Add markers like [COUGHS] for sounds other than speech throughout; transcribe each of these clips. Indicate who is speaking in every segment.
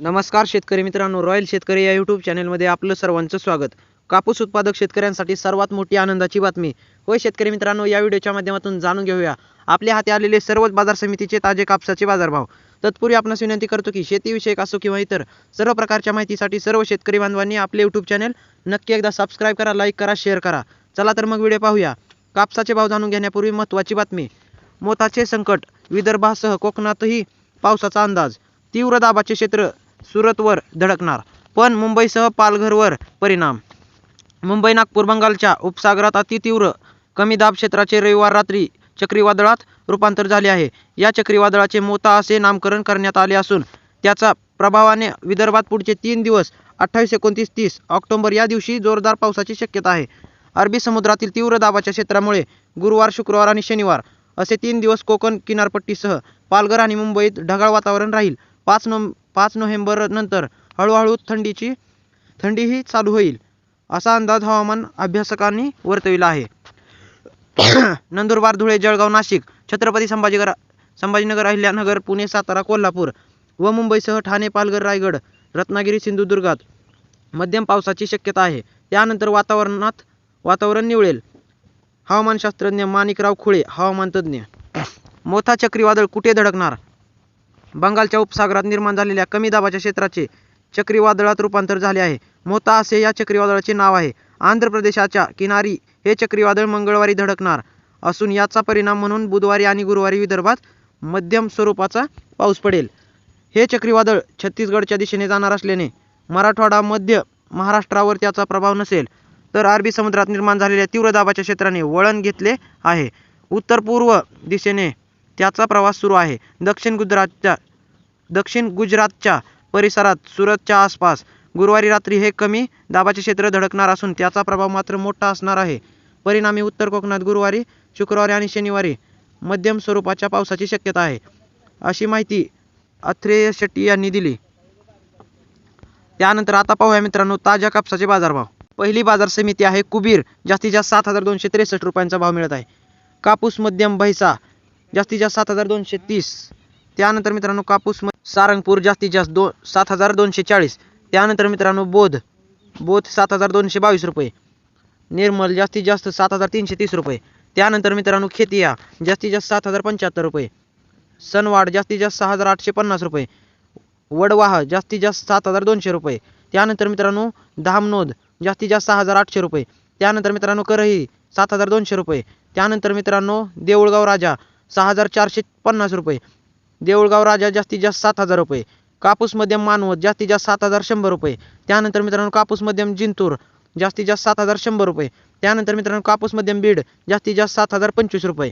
Speaker 1: नमस्कार शेतकरी मित्रांनो रॉयल शेतकरी या यूट्यूब चॅनलमध्ये आपलं सर्वांचं स्वागत. कापूस उत्पादक शेतकऱ्यांसाठी सर्वात मोठी आनंदाची बातमी. होय शेतकरी मित्रांनो या व्हिडिओच्या माध्यमातून जाणून घेऊया. आपल्या हाती आलेले सर्वच बाजार समितीचे ताजे कापसाचे बाजारभाव. तत्पूर्वी आपणास विनंती करतो की शेतीविषयक असो किंवा इतर सर्व प्रकारच्या माहितीसाठी सर्व शेतकरी बांधवांनी आपले यूट्यूब चॅनल नक्की एकदा सबस्क्राईब करा लाईक करा शेअर करा. चला तर मग व्हिडिओ पाहूया. कापसाचे भाव जाणून घेण्यापूर्वी महत्त्वाची बातमी. मोताचे संकट विदर्भासह कोकणातही पावसाचा अंदाज. तीव्र दाबाचे क्षेत्र सुरतवर धडकणार. पण मुंबईसह पालघरवर परिणाम. मुंबई नागपूर बंगालच्या उपसागरात अतितीव्र कमी दाब क्षेत्राचे रविवार रात्री चक्रीवादळात रूपांतर झाले आहे. या चक्रीवादळाचे मोता असे नामकरण करण्यात आले असून त्याचा प्रभावाने विदर्भात पुढचे तीन दिवस अठ्ठावीस एकोणतीस तीस ऑक्टोबर या दिवशी जोरदार पावसाची शक्यता आहे. अरबी समुद्रातील तीव्र दाबाच्या क्षेत्रामुळे गुरुवार शुक्रवार आणि शनिवार असे तीन दिवस कोकण किनारपट्टीसह पालघर आणि मुंबईत ढगाळ वातावरण राहील. पाच नो पाच नोव्हेंबर नंतर हळूहळू थंडीची थंडीही चालू होईल असा अंदाज हवामान अभ्यासकांनी वर्तविला आहे. [COUGHS] नंदुरबार धुळे जळगाव नाशिक छत्रपती संभाजीनगर संभाजीनगर अहिल्यानगर पुणे सातारा कोल्हापूर व मुंबईसह ठाणे पालघर रायगड रत्नागिरी सिंधुदुर्गात मध्यम पावसाची शक्यता आहे. त्यानंतर वातावरणात वातावरण निवळेल. हवामानशास्त्रज्ञ माणिकराव खुळे हवामान तज्ज्ञ. मोठा चक्रीवादळ कुठे धडकणार? बंगालच्या उपसागरात निर्माण झालेल्या कमी दाबाच्या क्षेत्राचे चक्रीवादळात रूपांतर झाले आहे. मोता असे या चक्रीवादळाचे नाव आहे. आंध्र प्रदेशाच्या किनारी हे चक्रीवादळ मंगळवारी धडकणार असून याचा परिणाम म्हणून बुधवारी आणि गुरुवारी विदर्भात मध्यम स्वरूपाचा पाऊस पडेल. हे चक्रीवादळ छत्तीसगडच्या दिशेने जाणार असल्याने मराठवाडा मध्य महाराष्ट्रावर त्याचा प्रभाव नसेल तर अरबी समुद्रात निर्माण झालेल्या तीव्र दाबाच्या क्षेत्राने वळण घेतले आहे. उत्तर पूर्व दिशेने त्याचा प्रवास सुरू आहे. दक्षिण गुजरातच्या दक्षिण गुजरातच्या परिसरात सुरतच्या आसपास गुरुवारी रात्री हे कमी दाबाचे क्षेत्र धडकणार असून त्याचा प्रभाव मात्र मोठा असणार आहे. परिणामी उत्तर कोकणात गुरुवारी शुक्रवारी आणि शनिवारी मध्यम स्वरूपाच्या पावसाची शक्यता आहे. अशी माहिती अथ्रेय शेट्टी यांनी दिली. त्यानंतर आता पाहूया मित्रांनो ताज्या कापसाचे बाजारभाव. पहिली बाजार समिती आहे कुबीर जास्तीत जास्त सात हजार दोनशे त्रेसष्ट रुपयांचा भाव मिळत आहे. कापूस मध्यम भैसा जास्तीत जास्त सात हजार दोनशे तीस. त्यानंतर मित्रांनो कापूस सारंगपूर जास्तीत जास्त दो सात हजार दोनशे चाळीस. त्यानंतर मित्रांनो बोध. बोध सात हजार दोनशे बावीस रुपये. निर्मल जास्तीत जास्त सात हजार तीनशे तीस रुपये. त्यानंतर मित्रांनो खेतिया जास्तीत जास्त सात हजार पंच्याहत्तर रुपये. सनवाड जास्तीत जास्त सहा हजार आठशे पन्नास रुपये. वडवाह जास्तीत जास्त सात हजार दोनशे रुपये. त्यानंतर मित्रांनो धामनोद जास्तीत जास्त सहा हजार आठशे रुपये. त्यानंतर मित्रांनो करही सात हजार दोनशे रुपये. त्यानंतर मित्रांनो देऊळगाव राजा सहा हजार चारशे पन्नास रुपये. देऊळगाव राजा जास्तीत जास्त सात हजार रुपये. कापूस मध्यम मानवत जास्तीत जास्त सात हजार शंभर रुपये. त्यानंतर मित्रांनो कापूस मध्यम जिंतूर जास्तीत जास्त सात हजार शंभर रुपये. त्यानंतर मित्रांनो कापूस मध्यम बीड जास्तीत जास्त सात हजार पंचवीस रुपये.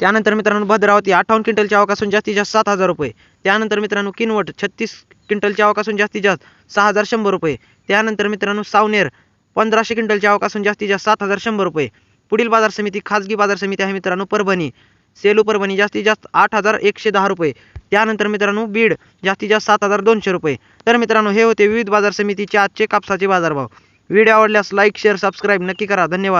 Speaker 1: त्यानंतर मित्रांनो भद्रावती अठ्ठावन्न क्विंटल आवकासून जास्तीत जास्त सात हजार रुपये. त्यानंतर मित्रांनो किनवट छत्तीस क्विंटलच्या आवकासून जास्तीत जास्त सहा हजार शंभर रुपये. त्यानंतर मित्रांनो सावनेर पंधराशे क्विंटल आवकासून जास्तीत जास्त सात हजार शंभर रुपये. पुढील बाजार समिती खाजगी बाजार समिती आहे मित्रांनो परभणी. सेलू परभणी जास्तीत जास्त आठ हजार एकशे दहा रुपये. त्यानंतर मित्रांनो बीड जास्तीत जास्त सात हजार दोनशे रुपये. तर मित्रांनो हे होते विविध बाजार समितीचे आजचे कापसाचे बाजारभाव. व्हिडिओ आवडल्यास लाईक शेअर सबस्क्राईब नक्की करा. धन्यवाद.